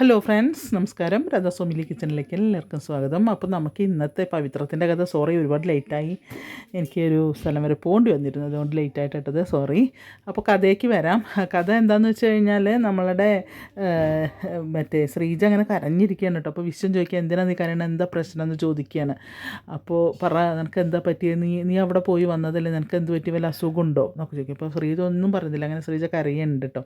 Hello friends നമസ്കാരം. രഥസ്വാമിലി കിച്ചണിലേക്ക് എല്ലാവർക്കും സ്വാഗതം. അപ്പോൾ നമുക്ക് ഇന്നത്തെ പവിത്രത്തിന്റെ കഥ. സോറി ഒരുപാട് ലേറ്റായി എനിക്ക് ഒരു സ്ഥലം വരെ പോകേണ്ടി വന്നിരുന്നു അതുകൊണ്ട് ലേറ്റായിട്ട് ഇട്ടത് സോറി അപ്പോൾ കഥയ്ക്ക് വരാം. കഥ എന്താണെന്ന് വെച്ച് കഴിഞ്ഞാൽ നമ്മളുടെ മറ്റേ ശ്രീജ അങ്ങനെ കരഞ്ഞിരിക്കുകയാണ് കേട്ടോ. അപ്പോൾ വിശ്വം ചോദിക്കുക എന്തിനാണ് നീ കരയണം? എന്താ പ്രശ്നം? എന്ന് ചോദിക്കുകയാണ്. അപ്പോൾ പറ നിനക്ക് എന്താ പറ്റിയത് നീ നീ അവിടെ പോയി വന്നതല്ലേ? നിനക്ക് എന്ത് പറ്റി? വല്ല അസുഖമുണ്ടോ? എന്നൊക്കെ ചോദിക്കും. അപ്പോൾ ശ്രീജ ഒന്നും പറഞ്ഞില്ല. അങ്ങനെ ശ്രീജ കരയുന്നുണ്ട് കേട്ടോ.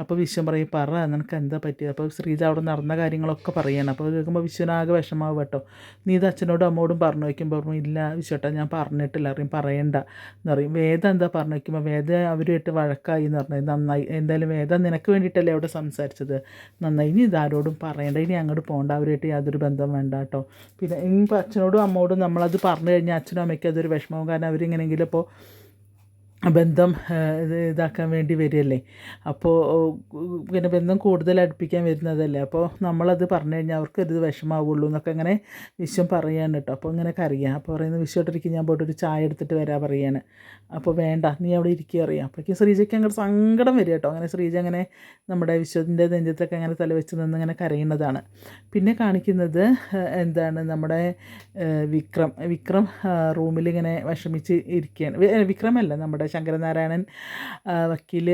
അപ്പോൾ വിശ്വം പറയും പറ നിനക്ക് എന്താ പറ്റിയത് അപ്പോൾ ശ്രീജ അവിടെ നടന്ന കാര്യങ്ങളൊക്കെ പറയണം. അപ്പോൾ കേൾക്കുമ്പോൾ വിശ്വനാകെ വിഷമാവും കേട്ടോ. നീ ഇത് അച്ഛനോടും അമ്മോടും പറഞ്ഞു വയ്ക്കുമ്പോൾ പറഞ്ഞു ഇല്ല വിശ്വട്ടാ ഞാൻ പറഞ്ഞിട്ടില്ല. അറിയും പറയണ്ട. എന്ന് പറയും. വേദ എന്താ പറഞ്ഞു വയ്ക്കുമ്പോൾ വേദ അവരുമായിട്ട് വഴക്കായി എന്ന് പറഞ്ഞത് നന്നായി എന്തായാലും വേദ നിനക്ക് വേണ്ടിയിട്ടല്ലേ അവിടെ സംസാരിച്ചത്? നന്നായി. ഇനി ഇതാരോടും പറയേണ്ട. ഇനി അങ്ങോട്ട് പോകണ്ട അവരുമായിട്ട് യാതൊരു ബന്ധം വേണ്ട കേട്ടോ. പിന്നെ ഇനിയിപ്പോൾ അച്ഛനോടും അമ്മോടും നമ്മളത് പറഞ്ഞു കഴിഞ്ഞാൽ അച്ഛനും അമ്മയ്ക്കും അതൊരു വിഷമവും. കാരണം അവരിങ്ങനെങ്കിലും ഇപ്പോൾ ബന്ധം ഇത് ഇതാക്കാൻ വേണ്ടി വരികയല്ലേ? അപ്പോൾ പിന്നെ ബന്ധം കൂടുതൽ അടുപ്പിക്കാൻ വരുന്നതല്ലേ? അപ്പോൾ നമ്മളത് പറഞ്ഞു കഴിഞ്ഞാൽ അവർക്ക് ഒരു വിഷമാവുള്ളൂ എന്നൊക്കെ അങ്ങനെ വിശ്വം പറയാണ് കേട്ടോ. അപ്പോൾ ഇങ്ങനെ കറിയാം അപ്പോൾ പറയുന്നത് വിശ്വട്ടിരിക്കും ഞാൻ പോയിട്ട് ഒരു ചായ എടുത്തിട്ട് വരാൻ പറയാണ് അപ്പോൾ വേണ്ട നീ അവിടെ ഇരിക്കുക അറിയാം. അപ്പോഴേക്കും ശ്രീജയ്ക്ക് അങ്ങോട്ട് സങ്കടം വരിക കേട്ടോ. അങ്ങനെ ശ്രീജ അങ്ങനെ നമ്മുടെ വിശ്വത്തിന്റെ നെഞ്ചത്തൊക്കെ അങ്ങനെ തലവെച്ച് നിന്ന് ഇങ്ങനെ കരയുന്നതാണ്. പിന്നെ കാണിക്കുന്നത് എന്താണ് നമ്മുടെ വിക്രം. വിക്രം റൂമിൽ ഇങ്ങനെ വിഷമിച്ച് ഇരിക്കുകയാണ്. വിക്രമല്ല നമ്മുടെ ശങ്കരനാരായണൻ വക്കീൽ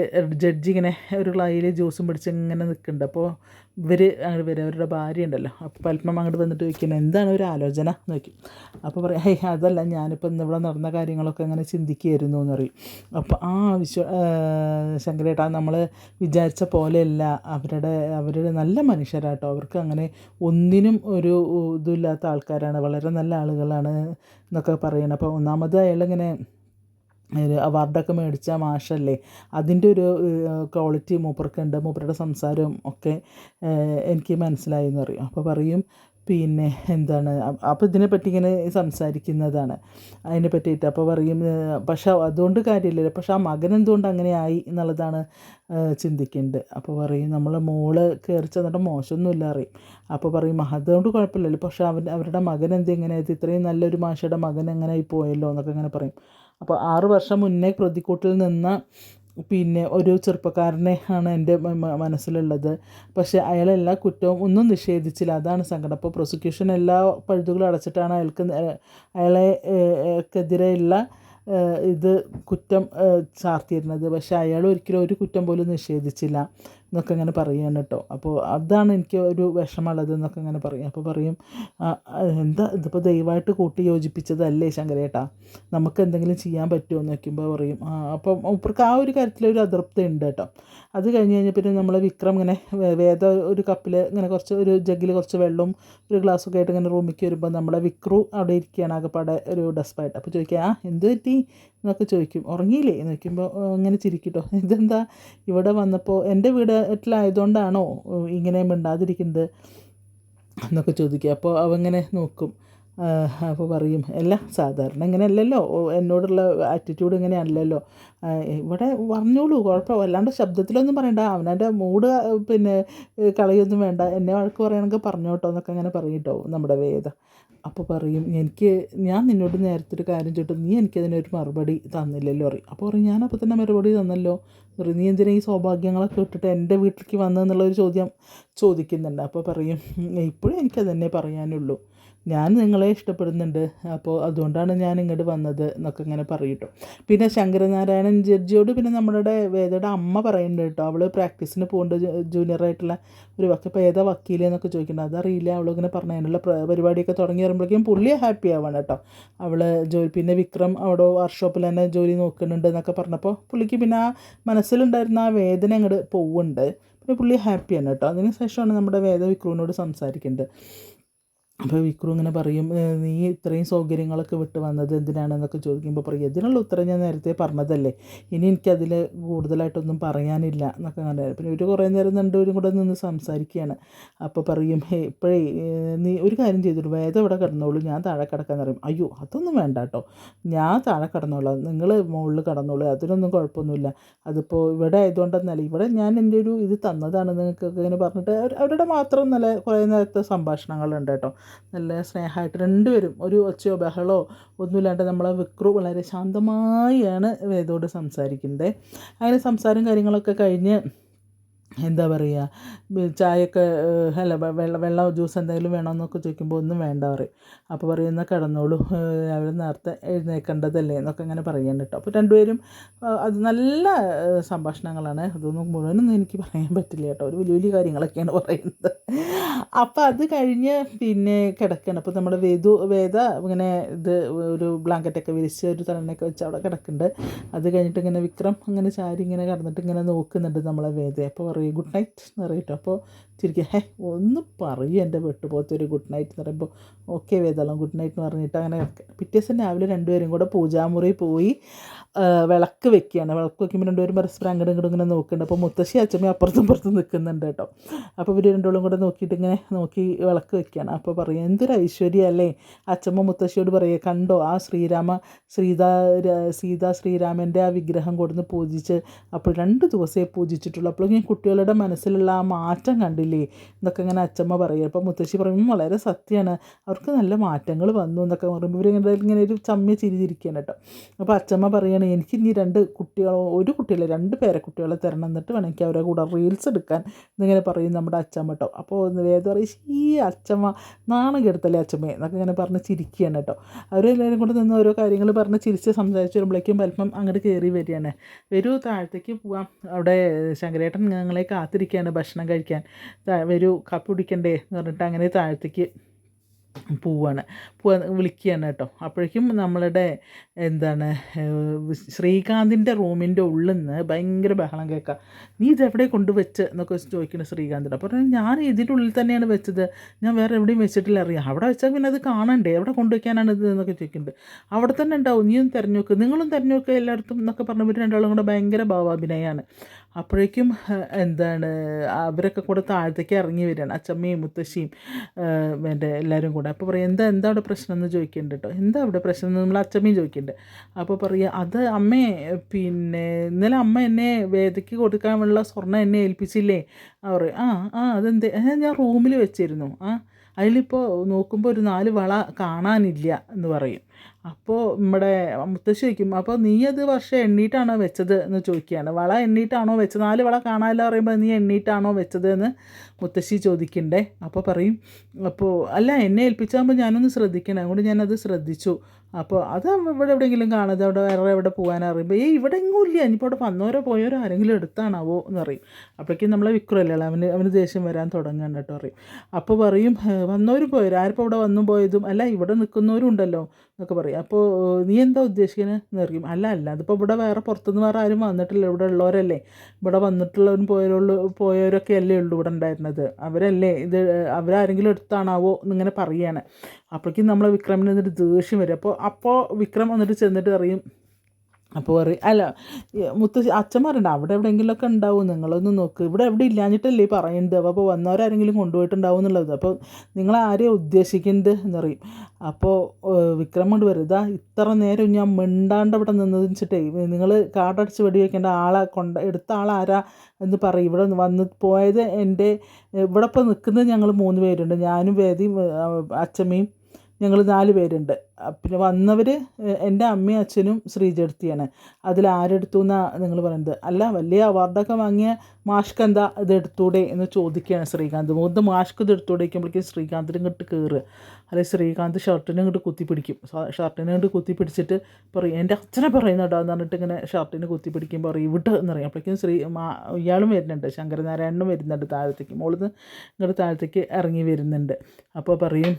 ജഡ്ജി ഇങ്ങനെ ഒരു ഗ്ലായിൽ ജ്യൂസും പിടിച്ച് ഇങ്ങനെ നിൽക്കുന്നുണ്ട്. അപ്പോൾ ഇവർ അങ്ങോട്ട് വരും. അവരുടെ ഭാര്യ ഉണ്ടല്ലോ. അപ്പോൾ പൽപ്പം അങ്ങോട്ട് വന്നിട്ട് ചോദിക്കുന്നത് എന്താണ് ഒരു ആലോചന? നോക്കി അപ്പോൾ പറയും ഹേയ് അതല്ല ഞാനിപ്പോൾ ഇന്ന് ഇവിടെ നടന്ന കാര്യങ്ങളൊക്കെ അങ്ങനെ ചിന്തിക്കുകയായിരുന്നു എന്ന് പറയും. അപ്പോൾ ആ വിശ്വ ശങ്കരേട്ടാ നമ്മൾ വിചാരിച്ച പോലെയല്ല. അവരുടെ അവരുടെ നല്ല മനുഷ്യരാട്ടോ. അവർക്ക് അങ്ങനെ ഒന്നിനും ഒരു ഇതുമില്ലാത്ത ആൾക്കാരാണ്. വളരെ നല്ല ആളുകളാണ് എന്നൊക്കെ പറയണം അപ്പോൾ ഒന്നാമത് അയാളിങ്ങനെ അവാർഡൊക്കെ മേടിച്ച മാഷല്ലേ അതിന്റെ ഒരു ക്വാളിറ്റി മൂപ്പർക്കുണ്ട് മൂപ്പരുടെ സംസാരവും ഒക്കെ എനിക്ക് മനസ്സിലായി എന്ന് പറയും. അപ്പോൾ പറയും പിന്നെ എന്താണ്? അപ്പോൾ ഇതിനെപ്പറ്റി ഇങ്ങനെ സംസാരിക്കുന്നതാണ് അതിനെ പറ്റിയിട്ട് അപ്പോൾ പറയും പക്ഷെ അതുകൊണ്ട് കാര്യമില്ലല്ലോ. പക്ഷെ ആ മകൻ എന്തുകൊണ്ട് അങ്ങനെ ആയി എന്നുള്ളതാണ് ചിന്തിക്കേണ്ടത്. അപ്പോൾ പറയും നമ്മളെ മോൾ കയറി ചെന്നിട്ട് മോശമൊന്നുമില്ല അറിയും അപ്പോൾ പറയും "ആ, അതുകൊണ്ട് കുഴപ്പമില്ലല്ലോ. പക്ഷെ അവൻ അവരുടെ മകൻ എന്ത് എങ്ങനെയായത് ഇത്രയും നല്ലൊരു മാഷയുടെ മകൻ എങ്ങനെ ആയി പോയല്ലോ? എന്നൊക്കെ ഇങ്ങനെ പറയും. അപ്പോൾ ആറ് വർഷം മുന്നേ പ്രതിക്കൂട്ടിൽ നിന്ന പിന്നെ ഒരു ചെറുപ്പക്കാരനെ ആണ് എന്റെ മനസ്സിലുള്ളത്. പക്ഷേ അയാൾ എല്ലാ കുറ്റവും ഒന്നും നിഷേധിച്ചില്ല. അതാണ് സങ്കടം. അപ്പോൾ പ്രോസിക്യൂഷൻ എല്ലാ പഴുതുകളും അടച്ചിട്ടാണ് അയാൾക്ക് അയാളെ ക്കെതിരെയുള്ള ഇത് കുറ്റം ചാർത്തിയിരുന്നത്. പക്ഷേ അയാൾ ഒരിക്കലും ഒരു കുറ്റം പോലും നിഷേധിച്ചില്ല. എന്നൊക്കെ ഇങ്ങനെ പറയുകയാണ് കേട്ടോ. അപ്പോൾ അതാണ് എനിക്ക് ഒരു വിഷമമുള്ളത് എന്നൊക്കെ ഇങ്ങനെ പറയും. അപ്പോൾ പറയും "ആ, ആ, എന്താ ഇതിപ്പോൾ ദയവായിട്ട് കൂട്ടി യോജിപ്പിച്ചതല്ലേ ശങ്കരേട്ടാ നമുക്ക് എന്തെങ്കിലും ചെയ്യാൻ പറ്റുമോ? എന്ന് വയ്ക്കുമ്പോൾ പറയും. അപ്പം മൂപ്പർക്ക് ആ ഒരു കാര്യത്തിലൊരു അതൃപ്തി ഉണ്ട് കേട്ടോ. അത് കഴിഞ്ഞ് കഴിഞ്ഞാൽ പിന്നെ നമ്മൾ വിക്രം ഇങ്ങനെ വേദ ഒരു കപ്പിൽ ഇങ്ങനെ കുറച്ച് ഒരു ജഗ്ഗിൽ കുറച്ച് വെള്ളവും ഒരു ഗ്ലാസ്സൊക്കെ ആയിട്ട് ഇങ്ങനെ റൂമിലേക്ക് വരുമ്പോൾ നമ്മളെ വിക്രു അവിടെ ഇരിക്കുകയാണ് ആകെപ്പാടെ ഒരു ഡസ്പായിട്ട് അപ്പോൾ ചോദിക്കുക ആ എന്ത് പറ്റി? എന്നൊക്കെ ചോദിക്കും. ഉറങ്ങിയില്ലേ? എന്ന് ചോദിക്കുമ്പോൾ അങ്ങനെ ചിരിക്കട്ടോ. ഇതെന്താ? ഇവിടെ വന്നപ്പോൾ എന്റെ വീട്ടിലായതുകൊണ്ടാണോ ഏഹ്, ഇങ്ങനെ മിണ്ടാതിരിക്കുന്നത് എന്നൊക്കെ ചോദിക്കുക അപ്പോൾ അവങ്ങനെ നോക്കും. അപ്പോൾ പറയും അല്ല സാധാരണ ഇങ്ങനെ അല്ലല്ലോ എന്നോടുള്ള ആറ്റിറ്റ്യൂഡ് ഇങ്ങനെ അല്ലല്ലോ ഇവിടെ പറഞ്ഞോളൂ കുഴപ്പം അല്ലാണ്ട് ശബ്ദത്തിലൊന്നും പറയണ്ട. അവനന്റെ മൂഡ് പിന്നെ കളിയൊന്നും വേണ്ട. എന്നെ വഴക്ക് പറയണമെങ്കിൽ പറഞ്ഞോട്ടോ എന്നൊക്കെ അങ്ങനെ പറയും കേട്ടോ നമ്മുടെ വേദ. അപ്പോൾ പറയും എനിക്ക് ഞാൻ നിന്നോട് നേരത്തെ ഒരു കാര്യം ചോദിച്ചു നീ എനിക്കതിനൊരു മറുപടി തന്നില്ലല്ലോ പറയും. അപ്പോൾ പറയും ഞാനപ്പോൾ തന്നെ മറുപടി തന്നല്ലോ. പറയും നീ എന്തിനാ ഈ സൗഭാഗ്യങ്ങളൊക്കെ ഇട്ടിട്ട് എന്റെ വീട്ടിലേക്ക് വന്നതെന്നുള്ളൊരു ചോദ്യം ചോദിക്കുന്നുണ്ട്. അപ്പോൾ പറയും ഇപ്പോഴും എനിക്കത് തന്നെ പറയാനുള്ളൂ. ഞാൻ നിങ്ങളെ ഇഷ്ടപ്പെടുന്നുണ്ട്. അപ്പോൾ അതുകൊണ്ടാണ് ഞാൻ ഇങ്ങോട്ട് വന്നത് എന്നൊക്കെ ഇങ്ങനെ പറയട്ടോ. പിന്നെ ശങ്കരനാരായണൻ ജഡ്ജിയോട് പിന്നെ നമ്മുടെ വേദയുടെ അമ്മ പറയുന്നുണ്ട് കേട്ടോ. അവൾ പ്രാക്ടീസിന് പോകേണ്ട ജൂനിയറായിട്ടുള്ള ഒരു വക്കീൽ ഇപ്പോൾ ഏതാ വക്കീൽ എന്നൊക്കെ ചോദിക്കുന്നത് അതറിയില്ല അവളിങ്ങനെ പറഞ്ഞു അതിനുള്ള പ്ര- പരിപാടിയൊക്കെ തുടങ്ങി വരുമ്പോഴേക്കും പുള്ളി ഹാപ്പി ആവാണ് കേട്ടോ. അവൾ ജോലി പിന്നെ വിക്രം അവിടെ വർക്ക്ഷോപ്പിൽ തന്നെ ജോലി നോക്കുന്നുണ്ട് എന്നൊക്കെ പറഞ്ഞപ്പോൾ പുള്ളിക്ക് പിന്നെ ആ മനസ്സിലുണ്ടായിരുന്ന ആ വേദന അങ്ങോട്ട് പോവുന്നുണ്ട് പിന്നെ പുള്ളി ഹാപ്പിയാണ് കേട്ടോ. അതിന് ശേഷമാണ് നമ്മുടെ വേദ വിക്രുവിനോട് സംസാരിക്കുന്നത് അപ്പോൾ വിക്രു ഇങ്ങനെ പറയും നീ ഇത്രയും സൗകര്യങ്ങളൊക്കെ വിട്ട് വന്നത് എന്തിനാണെന്നൊക്കെ ചോദിക്കുമ്പോൾ പറയും ഇതിനുള്ള ഉത്തരം ഞാൻ നേരത്തെ പറഞ്ഞതല്ലേ ഇനി എനിക്കതിൽ കൂടുതലായിട്ടൊന്നും പറയാനില്ല എന്നൊക്കെ അങ്ങനെ പിന്നെ ഒരു കുറേ നേരം രണ്ടുപേരും കൂടെ നിന്ന് സംസാരിക്കുകയാണ്. അപ്പോൾ പറയും ഇപ്പോഴേ നീ ഒരു കാര്യം ചെയ്തിട്ട് വേദം ഇവിടെ കിടന്നോളൂ ഞാൻ താഴെ കിടക്കാൻ പറയും. അയ്യോ അതൊന്നും വേണ്ട കേട്ടോ ഞാൻ താഴെ കിടന്നോളാം നിങ്ങൾ മുകളിൽ കിടന്നോളൂ അതിനൊന്നും കുഴപ്പമൊന്നുമില്ല. അതിപ്പോൾ ഇവിടെ ആയതുകൊണ്ടെന്നല്ല ഇവിടെ ഞാൻ എന്റെ ഒരു ഇത് തന്നതാണ് നിങ്ങൾക്കൊക്കെ ഇങ്ങനെ പറഞ്ഞിട്ട് അവരുടെ മാത്രം നല്ല കുറേ നേരത്തെ സംഭാഷണങ്ങളുണ്ട് കേട്ടോ. നല്ല സ്നേഹമായിട്ട് രണ്ടുപേരും ഒരു ഒച്ചയോ ബഹളോ ഒന്നുമില്ലാണ്ട് നമ്മളെ വിക്രു വളരെ ശാന്തമായാണ് വേദോട് സംസാരിക്കുന്നത്. അങ്ങനെ സംസാരം കാര്യങ്ങളൊക്കെ കഴിഞ്ഞ് എന്താ പറയുക ചായയൊക്കെ അല്ല വെള്ളം വെള്ളം ജ്യൂസ് എന്തെങ്കിലും വേണമെന്നൊക്കെ ചോദിക്കുമ്പോൾ ഒന്നും വേണ്ട പറയും. അപ്പോൾ പറയും എന്നാൽ കിടന്നോളൂ രാവിലെ നേരത്തെ എഴുന്നേൽക്കേണ്ടതല്ലേ എന്നൊക്കെ ഇങ്ങനെ പറയുന്നുണ്ട് കേട്ടോ അപ്പോൾ രണ്ടുപേരും അത് നല്ല സംഭാഷണങ്ങളാണ്. അതൊന്നും മുഴുവനൊന്നും എനിക്ക് പറയാൻ പറ്റില്ല കേട്ടോ ഒരു വലിയ വലിയ കാര്യങ്ങളൊക്കെയാണ് പറയുന്നത്. അപ്പോൾ അത് കഴിഞ്ഞ് പിന്നെ കിടക്കുകയാണ് അപ്പോൾ നമ്മുടെ വേദു വേദ ഇങ്ങനെ ഇത് ഒരു ബ്ലാങ്കറ്റൊക്കെ വിരിച്ച് ഒരു തലണയൊക്കെ വെച്ച് അവിടെ കിടക്കുന്നുണ്ട് അത് കഴിഞ്ഞിട്ട് ഇങ്ങനെ വിക്രം അങ്ങനെ ചാരി ഇങ്ങനെ കിടന്നിട്ട് ഇങ്ങനെ നോക്കുന്നുണ്ട് നമ്മളെ വേദ അപ്പോൾ പറയും ഗുഡ് നൈറ്റ് എന്ന് പറയട്ടോ അപ്പോൾ ചിരിക്കുക ഹേ ഒന്ന് പറയും എന്റെ വെട്ടുപോകത്ത് ഒരു ഗുഡ് നൈറ്റ് എന്ന് പറയുമ്പോൾ ഓക്കെ വേദാളം ഗുഡ് നൈറ്റ് എന്ന് പറഞ്ഞിട്ട് അങ്ങനെ പിറ്റേ ദിവസം രാവിലെ രണ്ടുപേരും കൂടെ പൂജാമുറി പോയി വിളക്ക് വെക്കുകയാണ്. വിളക്ക് വെക്കുമ്പോൾ രണ്ടുപേരും പരസ്പരം അങ്ങോട്ട് ഇങ്ങോട്ടും ഇങ്ങനെ നോക്കുന്നുണ്ട്. അപ്പോൾ മുത്തശ്ശി അച്ഛമ്മ അപ്പുറത്തും ഇപ്പുറത്തും നിൽക്കുന്നുണ്ട് കേട്ടോ. അപ്പോൾ ഇവർ രണ്ടോളും കൂടെ നോക്കിയിട്ട് ഇങ്ങനെ നോക്കി വിളക്ക് വെക്കുകയാണ്. അപ്പോൾ പറയും എന്തൊരു ഐശ്വര്യം അല്ലേ? അച്ഛമ്മ മുത്തശ്ശിയോട് പറയുക കണ്ടോ ആ ശ്രീരാമ ര- സീതാ ശ്രീരാമന്റെ ആ വിഗ്രഹം കൊടുന്ന് പൂജിച്ച് അപ്പോൾ രണ്ട് ദിവസമേ പൂജിച്ചിട്ടുള്ളൂ. അപ്പോഴേക്കും കുട്ടികളുടെ മനസ്സിലുള്ള ആ മാറ്റം കണ്ടില്ലേ? എന്നൊക്കെ ഇങ്ങനെ അച്ഛമ്മ പറയും. അപ്പോൾ മുത്തശ്ശി പറയും വളരെ സത്യമാണ് അവർക്ക് നല്ല മാറ്റങ്ങൾ വന്നു എന്നൊക്കെ പറയുമ്പോൾ ഇവരിങ്ങനെ ഇങ്ങനെ ഒരു ചമ്മി ചിരി ചിരിക്കുകയാണ് കേട്ടോ. അപ്പോൾ അച്ഛമ്മ പറയുകയാണ് എനിക്ക് ഇനി രണ്ട് കുട്ടികളോ ഒരു കുട്ടികളെ രണ്ട് പേരെ കുട്ടികളെ തരണം എന്നിട്ട് വേണമെങ്കിൽ അവരെ കൂടെ റീൽസ് എടുക്കാൻ എന്നിങ്ങനെ പറയും നമ്മുടെ അച്ഛമ്മ കേട്ടോ. അപ്പോൾ വേദം പറയും ഈ അച്ഛമ്മ നാണം കെടുത്തല്ലേ അച്ഛമ്മയെ എന്നൊക്കെ ഇങ്ങനെ പറഞ്ഞ് ചിരിക്കുകയാണ് കേട്ടോ. അവരെല്ലാവരും കൂടെ നിന്ന് ഓരോ കാര്യങ്ങൾ പറഞ്ഞ് ചിരിച്ച് സംസാരിച്ച് വരുമ്പോഴേക്കും പലപ്പം അങ്ങോട്ട് കയറി വരികയാണ്. വരൂ താഴത്തേക്ക് പോവാം. അവിടെ ശങ്കരേട്ടൻ ഞങ്ങളെ കാത്തിരിക്കുകയാണ് ഭക്ഷണം കഴിക്കാൻ. ഒരു കാപ്പി കുടിക്കണ്ടേ എന്ന് പറഞ്ഞിട്ട് അങ്ങനെ താഴത്തേക്ക് പോവാണ്. പോവാൻ വിളിക്കുകയാണ് കേട്ടോ. അപ്പോഴേക്കും നമ്മളുടെ എന്താണ് ശ്രീകാന്തിന്റെ റൂമിന്റെ ഉള്ളിൽ നിന്ന് ഭയങ്കര ബഹളം കേൾക്കാം. നീ ഇതെവിടെ കൊണ്ടുവച്ച്? എന്നൊക്കെ ചോദിക്കുന്നത് ശ്രീകാന്തിന്റെ അപ്പോൾ ഞാൻ ഇതിന്റെ ഉള്ളിൽ തന്നെയാണ് വെച്ചത്. ഞാൻ വേറെ എവിടെയും വെച്ചിട്ടില്ല. അറിയാം. അവിടെ വെച്ചാൽ പിന്നെ അത് കാണണ്ടേ? എവിടെ കൊണ്ടുവയ്ക്കാനാണ് ഇത്? എന്നൊക്കെ ചോദിക്കുന്നുണ്ട് അവിടെ തന്നെ ഉണ്ടാവും. നീയും തിരഞ്ഞു നോക്ക്. നിങ്ങളും തിരഞ്ഞു നോക്കുക എല്ലായിടത്തും എന്നൊക്കെ പറഞ്ഞ് രണ്ടാളും കൂടെ ഭയങ്കര ഭാവാഭിനയമാണ് അപ്പോഴേക്കും എന്താണ് അവരൊക്കെ കൂടെ താഴത്തേക്ക് ഇറങ്ങി വരികയാണ്. അച്ചമ്മയും മുത്തശ്ശിയും എന്റെ എല്ലാവരും കൂടെ. അപ്പോൾ പറയും എന്താ എന്താ അവിടെ പ്രശ്നം? എന്ന് ചോദിക്കുന്നുണ്ട് കേട്ടോ. എന്താ അവിടെ പ്രശ്നം? എന്ന് നമ്മൾ അച്ചമ്മയും ചോദിക്കുന്നുണ്ട് അപ്പോൾ പറയുക അത് അമ്മേ പിന്നെ ഇന്നലെ അമ്മ എന്നെ വേദയ്ക്ക് കൊടുക്കാനുള്ള സ്വർണം എന്നെ ഏൽപ്പിച്ചില്ലേ? അവർ ആ ആ അതെന്ത് ഞാൻ റൂമിൽ വെച്ചിരുന്നു. ആ അതിലിപ്പോൾ നോക്കുമ്പോൾ ഒരു നാല് വള കാണാനില്ല എന്ന് പറയും. അപ്പോൾ നമ്മുടെ മുത്തശ്ശി ചോദിക്കും അപ്പോൾ നീ അത് വർഷം എണ്ണീട്ടാണോ വെച്ചത്? എന്ന് ചോദിക്കുകയാണ്. വള എണ്ണീട്ടാണോ വെച്ചത്? നാല് വള കാണാനില്ല പറയുമ്പോൾ നീ എണ്ണീട്ടാണോ വെച്ചത്? എന്ന് മുത്തശ്ശി ചോദിക്കണ്ടേ. അപ്പോൾ പറയും അപ്പോൾ അല്ല എന്നെ ഏൽപ്പിച്ചാകുമ്പോൾ ഞാനൊന്ന് ശ്രദ്ധിക്കണം. അതുകൊണ്ട് ഞാനത് ശ്രദ്ധിച്ചു. അപ്പോൾ അത് ഇവിടെ എവിടെയെങ്കിലും കാണാതെ അവിടെ വേറെ എവിടെ പോകാനാ അറിയുമ്പോൾ ഏയ് ഇവിടെ എങ്ങും ഇല്ല. ഇനിയിപ്പോൾ അവിടെ വന്നവരോ പോയവരോ ആരെങ്കിലും എടുത്താണാവോ? എന്ന് പറയും. അപ്പോഴേക്കും നമ്മളെ വിക്രമല്ലേ അവന് അവന് ദേഷ്യം വരാൻ തുടങ്ങാൻ കേട്ടോ അറിയും അപ്പോൾ പറയും "ഏ, വന്നവരും പോയവരും. ആരിപ്പോൾ ഇവിടെ വന്നും പോയതും? അല്ല ഇവിടെ നിൽക്കുന്നവരും ഉണ്ടല്ലോ എന്നൊക്കെ പറയും. അപ്പോൾ നീ എന്താ ഉദ്ദേശിക്കുന്നത് എന്ന് പറയും. അല്ല അല്ല. അതിപ്പോൾ ഇവിടെ വേറെ പുറത്തുനിന്ന് വേറെ ആരും വന്നിട്ടില്ല. ഇവിടെ ഉള്ളവരല്ലേ? ഇവിടെ വന്നിട്ടുള്ളവരും പോയവരുള്ളൂ പോയവരൊക്കെ അല്ലേ ഉള്ളൂ ഇവിടെ ഉണ്ടായിരുന്നത്? അവരല്ലേ? ഇത് അവരാരെങ്കിലും എടുത്താണാവോ? എന്നിങ്ങനെ പറയുകയാണ് അപ്പോഴേക്കും നമ്മളെ വിക്രമിന് എന്നിട്ട് ദേഷ്യം വരും. അപ്പോൾ അപ്പോൾ വിക്രം വന്നിട്ട് ചെന്നിട്ട് പറയും അപ്പോൾ പറയും അല്ല മുത്തശ്ശി അച്ഛന്മാരുണ്ട് അവിടെ എവിടെയെങ്കിലുമൊക്കെ ഉണ്ടാവും നിങ്ങളൊന്ന് നോക്ക്. ഇവിടെ എവിടെ ഇല്ലാഞ്ഞിട്ടല്ലേ പറയുന്നത് അപ്പോൾ വന്നവരാരെങ്കിലും കൊണ്ടുപോയിട്ടുണ്ടാവും എന്നുള്ളത്. അപ്പോൾ നിങ്ങൾ ആരെയാണ് ഉദ്ദേശിക്കുന്നത് എന്ന് പറയും. അപ്പോൾ വിക്രം കൊണ്ട് വരും ഇതാ ഇത്ര നേരം ഞാൻ മിണ്ടാണ്ട് ഇവിടെ നിന്നതെന്ന് വെച്ചിട്ടേ നിങ്ങൾ കാടടിച്ച് വെടിവെക്കേണ്ട ആളെ കൊണ്ട് എടുത്ത ആളാരാ എന്ന് പറയും. ഇവിടെ വന്ന് പോയത് എന്റെ ഇവിടെ ഇപ്പോൾ നിൽക്കുന്നത് ഞങ്ങൾ മൂന്ന് പേരുണ്ട്. ഞാനും വേദിയും ഏഹ്, അച്ചമ്മയും ഞങ്ങൾ നാല് പേരുണ്ട്. പിന്നെ വന്നവർ എന്റെ അമ്മയും അച്ഛനും ശ്രീജെടുത്തിയാണ്. അതിൽ ആരെടുത്തു എന്നാണ് നിങ്ങൾ പറയുന്നത് അല്ല വലിയ അവാർഡൊക്കെ വാങ്ങിയ മാഷ്ക്ക് എന്താ ഇത് എടുത്തൂടെ എന്ന് ചോദിക്കുകയാണ് ശ്രീകാന്ത്. മൂന്ന് മാഷ്ക്ക് ഇത് എടുത്തുകൂടെക്കുമ്പോഴേക്കും ശ്രീകാന്തിന് ഇങ്ങോട്ട് കയറുക അല്ലെങ്കിൽ ശ്രീകാന്ത് ഷർട്ടിനെ ഇങ്ങോട്ട് കുത്തിപ്പിടിക്കും. ഷർട്ടിനെ ഇങ്ങോട്ട് കുത്തിപ്പിടിച്ചിട്ട് പറയും എന്റെ അച്ഛനെ പറയുന്നുണ്ടോ എന്ന് പറഞ്ഞിട്ട് ഇങ്ങനെ ഷർട്ടിനെ കുത്തിപ്പിടിക്കുമ്പോൾ പറയും വിട്ട് എന്ന് പറയും. അപ്പോഴേക്കും ശ്രീ ഇയാളും വരുന്നുണ്ട്. ശങ്കരനാരായണനും വരുന്നുണ്ട് താഴത്തേക്ക്. മുകളിൽ നിന്ന് ഇങ്ങോട്ട് താഴത്തേക്ക് ഇറങ്ങി വരുന്നുണ്ട്. അപ്പോൾ പറയും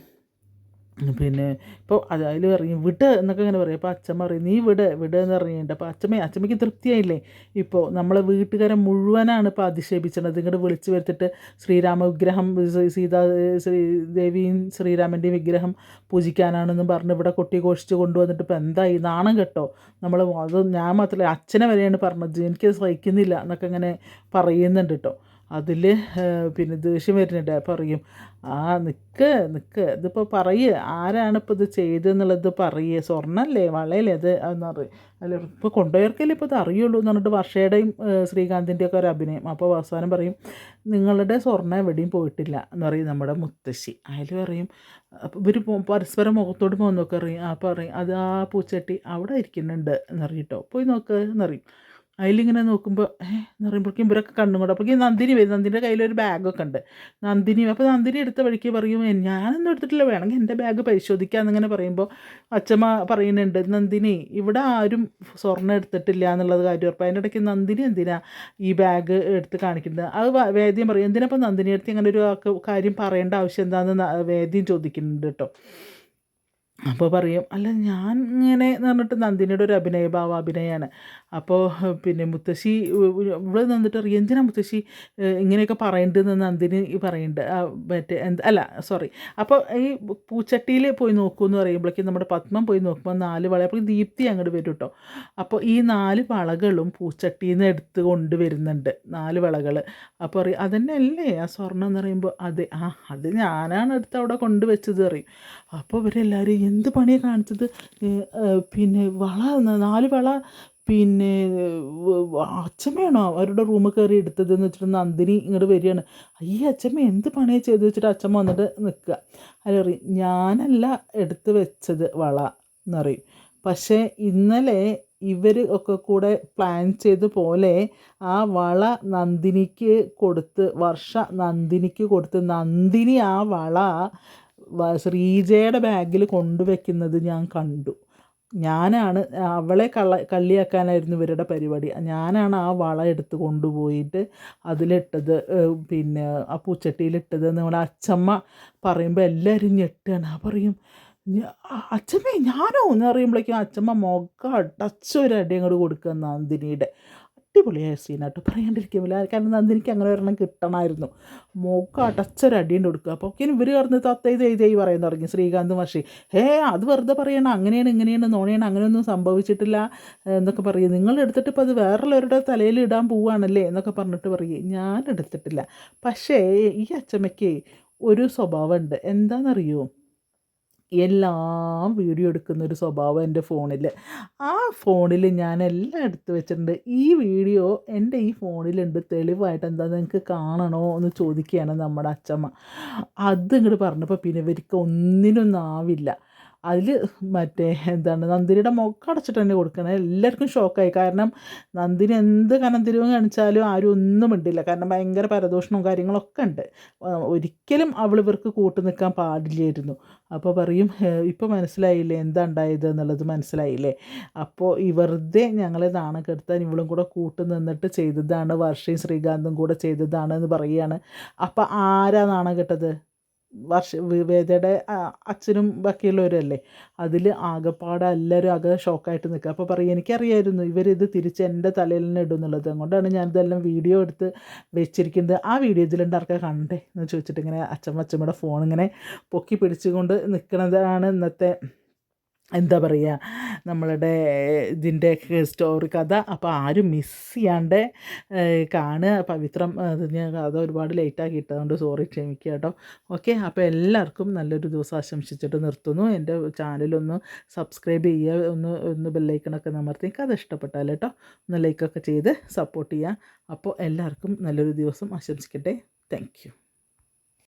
പിന്നെ ഇപ്പോൾ അത് അതിൽ പറയും വിട് എന്നൊക്കെ ഇങ്ങനെ പറയും. അപ്പോൾ അച്ഛൻ പറയും നീ വിട് വിട് എന്ന് പറഞ്ഞിട്ടുണ്ട്. അപ്പോൾ അച്ഛമ്മ അച്ഛമ്മയ്ക്ക് തൃപ്തിയായില്ലേ? ഇപ്പോൾ നമ്മളെ വീട്ടുകാരെ മുഴുവനാണ് ഇപ്പോൾ അധിക്ഷേപിച്ചത് ഇങ്ങോട്ട് വിളിച്ചു വരുത്തിട്ട് ശ്രീരാമ വിഗ്രഹം സീതാ ശ്രീദേവിയും ശ്രീരാമന്റെയും വിഗ്രഹം പൂജിക്കാനാണെന്നും പറഞ്ഞ് ഇവിടെ കൊട്ടി ഘോഷിച്ച് കൊണ്ടുവന്നിട്ട് ഇപ്പോൾ എന്തായി? നാണം കേട്ടോ? നമ്മൾ അത് ഞാൻ മാത്രമല്ല അച്ഛനെ വരെയാണ് പറഞ്ഞത്. എനിക്കത് സഹിക്കുന്നില്ല എന്നൊക്കെ ഇങ്ങനെ പറയുന്നുണ്ട് കേട്ടോ. അതിൽ പിന്നെ ദേഷ്യം വരുന്നുണ്ട്. പറയും ആ നിൽക്ക് നിൽക്ക് ഇതിപ്പോൾ പറയുക ആരാണ് ഇപ്പോൾ ഇത് ചെയ്തതെന്നുള്ളത് പറയുക സ്വർണമല്ലേ വളയല്ലേ അത് എന്ന് അല്ല ഇപ്പോൾ കൊണ്ടുപോയവർക്കല്ലേ ഇപ്പോൾ ഇത് അറിയുള്ളൂ എന്ന് പറഞ്ഞിട്ട് വർഷയുടെയും ശ്രീകാന്തിന്റെയൊക്കെ ഒരു അഭിനയം. അപ്പോൾ അവസാനം പറയും നിങ്ങളുടെ സ്വർണം എവിടെയും പോയിട്ടില്ല. എന്ന് പറയും നമ്മുടെ മുത്തശ്ശി. അതിൽ പറയും അപ്പോൾ ഇവർ പരസ്പരം മുഖത്തോട് പോകുന്നൊക്കെ അറിയും. അപ്പോൾ പറയും അത് ആ പൂച്ചട്ടി അവിടെ ഇരിക്കുന്നുണ്ട്. എന്നറിയിട്ടോ പോയി നോക്ക്. എന്നറിയും അതിലിങ്ങനെ നോക്കുമ്പോൾ എന്ന് പറയുമ്പോഴേക്കും ഇവരൊക്കെ കണ്ണും കൂടെ അപ്പോഴേക്കും നന്ദിനി വരും. നന്ദിന്റെ കയ്യിലൊരു ബാഗൊക്കെ ഉണ്ട്. നന്ദിനി അപ്പോൾ നന്ദിനി എടുത്ത വഴിക്ക് പറയും "എ, ഞാനൊന്നും എടുത്തിട്ടില്ല. വേണമെങ്കിൽ എന്റെ ബാഗ് പരിശോധിക്കാമെന്നിങ്ങനെ പറയുമ്പോൾ അച്ഛമ്മ പറയുന്നുണ്ട് നന്ദിനി ഇവിടെ ആരും സ്വർണം എടുത്തിട്ടില്ല എന്നുള്ളത് കാര്യം ഉറപ്പ്. അതിന്റെ ഇടയ്ക്ക് നന്ദിനി എന്തിനാ ഈ ബാഗ് എടുത്ത് കാണിക്കുന്നത്? അത് വേദ്യം പറയും എന്തിനപ്പോൾ നന്ദിനി എടുത്ത് അങ്ങനെ ഒരു കാര്യം പറയേണ്ട ആവശ്യം എന്താണെന്ന് വേദ്യം ചോദിക്കുന്നുണ്ട് കേട്ടോ. അപ്പോൾ പറയും അല്ല ഞാൻ ഇങ്ങനെ എന്ന് പറഞ്ഞിട്ട് നന്ദിനിയുടെ ഒരു അഭിനയ ഭാവ അഭിനയമാണ് അപ്പോൾ പിന്നെ മുത്തശ്ശി ഇവിടെ നിന്നിട്ട് അറിയാം എന്തിനാ മുത്തശ്ശി ഇങ്ങനെയൊക്കെ പറയേണ്ടതെന്ന് നന്ദിനി പറയുന്നുണ്ട് മറ്റേ എന്ത് അല്ല സോറി. അപ്പോൾ ഈ പൂച്ചട്ടിയിൽ പോയി നോക്കൂ എന്ന് പറയുമ്പോഴേക്കും നമ്മുടെ പത്മം പോയി നോക്കുമ്പോൾ നാല് വള അപ്പോൾ ദീപ്തി അങ്ങോട്ട് വരും കേട്ടോ അപ്പോൾ ഈ നാല് വളകളും പൂച്ചട്ടിയിൽ നിന്ന് എടുത്ത് കൊണ്ടുവരുന്നുണ്ട് നാല് വളകൾ അപ്പോൾ പറയും അതന്നെ അല്ലേ ആ സ്വർണം എന്ന് പറയുമ്പോൾ അതെ ആ അത് ഞാനാണ് എടുത്ത് അവിടെ കൊണ്ടുവച്ചത് പറയും അപ്പോൾ ഇവരെല്ലാവരും എന്ത് പണിയാണ് കാണിച്ചത്? പിന്നെ വള നാല് വള പിന്നെ അച്ഛമ്മയാണോ അവരുടെ റൂമിൽ കയറി എടുത്തതെന്ന് വെച്ചിട്ട് നന്ദിനി ഇങ്ങോട്ട് വരികയാണ്. അയ്യ അച്ഛമ്മ എന്ത് പണിയാണ് ചെയ്ത് വെച്ചിട്ട് അച്ഛമ്മ വന്നിട്ട് നിൽക്കുക? അല്ല ഞാനല്ല എടുത്ത് വെച്ചത് വള എന്ന് പറയും. പക്ഷേ ഇന്നലെ ഇവർ ഒക്കെ കൂടെ പ്ലാൻ ചെയ്ത പോലെ ആ വള നന്ദിനിക്ക് കൊടുത്ത് വർഷ നന്ദിനിക്ക് കൊടുത്ത് നന്ദിനി ആ വള ശ്രീജയുടെ ബാഗിൽ കൊണ്ടുവയ്ക്കുന്നത് ഞാൻ കണ്ടു. ഞാനാണ് അവളെ കള്ള കള്ളിയാക്കാനായിരുന്നു ഇവരുടെ പരിപാടി. ഞാനാണ് ആ വള എടുത്ത് കൊണ്ടുപോയിട്ട് അതിലിട്ടത് പിന്നെ ആ പൂച്ചട്ടിയിലിട്ടത് നമ്മുടെ അച്ചമ്മ പറയുമ്പോൾ എല്ലാവരും ഞെട്ടുകയാണ്. ആ പറയും അച്ഛമ്മേ ഞാനോ? എന്ന് പറയുമ്പോഴേക്കും അച്ഛമ്മ മുഖം അടച്ചൊരടി അങ്ങോട്ട് കൊടുക്കുക നന്ദിനിയുടെ. അടിപൊളിയായ സീനാട്ടോ പറയാണ്ടിരിക്കുമില്ല കാരണം നന്ദിനിക്ക് അങ്ങനെ ഒരെണ്ണം കിട്ടണമായിരുന്നു. മുഖം അടച്ചൊരടിയുണ്ട് കൊടുക്കുക. അപ്പോൾ ഒക്കെ ഇവർ കിടന്ന് തത്തൈ തൈ പറയാൻ തുടങ്ങി. ശ്രീകാന്ത് മഷി ഹേ അത് വെറുതെ പറയണം അങ്ങനെയാണ് ഇങ്ങനെയാണ് നോണയാണ് അങ്ങനെയൊന്നും സംഭവിച്ചിട്ടില്ല എന്നൊക്കെ പറയും. നിങ്ങൾ എടുത്തിട്ട് ഇപ്പോൾ അത് വേറുള്ളവരുടെ തലയിൽ ഇടാൻ പോവുകയാണല്ലേ എന്നൊക്കെ പറഞ്ഞിട്ട് പറയും. ഞാൻ എടുത്തിട്ടില്ല. പക്ഷേ ഈ അച്ചമ്മയ്ക്ക് ഒരു സ്വഭാവമുണ്ട്. എന്താണെന്നറിയോ എല്ലാം വീഡിയോ എടുക്കുന്ന ഒരു സ്വഭാവം എന്റെ ഫോണിൽ. ആ ഫോണിൽ ഞാൻ എല്ലാം എടുത്ത് വെച്ചിട്ടുണ്ട്. ഈ വീഡിയോ എന്റെ ഈ ഫോണിലുണ്ട്. തെളിവായിട്ട് എന്താ നിങ്ങൾക്ക് കാണണോ എന്ന് ചോദിക്കുകയാണ് നമ്മുടെ അച്ചമ്മ. അത് ഇങ്ങോട്ട് പറഞ്ഞപ്പോൾ പിന്നെ ഇവർക്ക് ഒന്നിനൊന്നും ആവില്ല അതിൽ മറ്റേ എന്താണ് നന്ദിനിയുടെ മുഖം അടച്ചിട്ട് തന്നെ കൊടുക്കണം. എല്ലാവർക്കും ഷോക്കായി കാരണം നന്ദിനി എന്ത് കനന്തിരിവും കാണിച്ചാലും ആരും ഒന്നും ഇണ്ടില്ല കാരണം ഭയങ്കര പരദൂഷണവും കാര്യങ്ങളൊക്കെ ഉണ്ട്. ഒരിക്കലും അവൾ ഇവർക്ക് കൂട്ടു നിൽക്കാൻ പാടില്ലായിരുന്നു. അപ്പോൾ പറയും ഇപ്പോൾ മനസ്സിലായില്ലേ എന്താ ഉണ്ടായത് എന്നുള്ളത് മനസ്സിലായില്ലേ? അപ്പോൾ വെറുതെ ഞങ്ങളെ നാണം കെടുത്താൻ ഇവളും കൂടെ കൂട്ടു നിന്നിട്ട് ചെയ്തതാണ്. വർഷയും ശ്രീകാന്തും കൂടെ ചെയ്തതാണ് എന്ന് പറയുകയാണ്. അപ്പോൾ ആരാ നാണം കെട്ടത്? വർഷ വേദയുടെ അച്ഛനും ബാക്കിയുള്ളവരല്ലേ? അതിൽ ആകെപ്പാടെ എല്ലാവരും ആകെ ഷോക്കായിട്ട് നിൽക്കുക അപ്പോൾ പറയും എനിക്കറിയായിരുന്നു ഇവരിത് തിരിച്ച് എന്റെ തലയിൽ തന്നെ ഇടും എന്നുള്ളത് അതുകൊണ്ടാണ് ഞാനിതെല്ലാം വീഡിയോ എടുത്ത് വെച്ചിരിക്കുന്നത്. ആ വീഡിയോ ഇതിലുണ്ട് ആർക്കാ കണ്ടേ? എന്ന് ചോദിച്ചിട്ട് ഇങ്ങനെ അച്ഛമ്മ അച്ഛമ്മയുടെ ഫോൺ ഇങ്ങനെ പൊക്കി പിടിച്ചുകൊണ്ട് നിൽക്കുന്നതാണ് ഇന്നത്തെ എന്താ പറയുക നമ്മളുടെ ഇതിന്റെ സ്റ്റോറി കഥ അപ്പോൾ ആരും മിസ് ചെയ്യാണ്ട് കാണുക. പവിത്രം ഞാൻ കഥ ഒരുപാട് ലേറ്റാക്കി ഇട്ടതുകൊണ്ട് സോറി ക്ഷമിക്കുക കേട്ടോ. ഓക്കെ അപ്പോൾ എല്ലാവർക്കും നല്ലൊരു ദിവസം ആശംസിച്ചിട്ട് നിർത്തുന്നു. എന്റെ ചാനലൊന്ന് സബ്സ്ക്രൈബ് ചെയ്യുക ഒന്ന് ഒന്ന് ബെല്ലൈക്കണൊക്കെ നമർത്തി. കഥ ഇഷ്ടപ്പെട്ടാൽ കേട്ടോ ഒന്ന് ലൈക്കൊക്കെ ചെയ്ത് സപ്പോർട്ട് ചെയ്യുക. അപ്പോൾ എല്ലാവർക്കും നല്ലൊരു ദിവസം ആശംസിക്കട്ടെ. താങ്ക്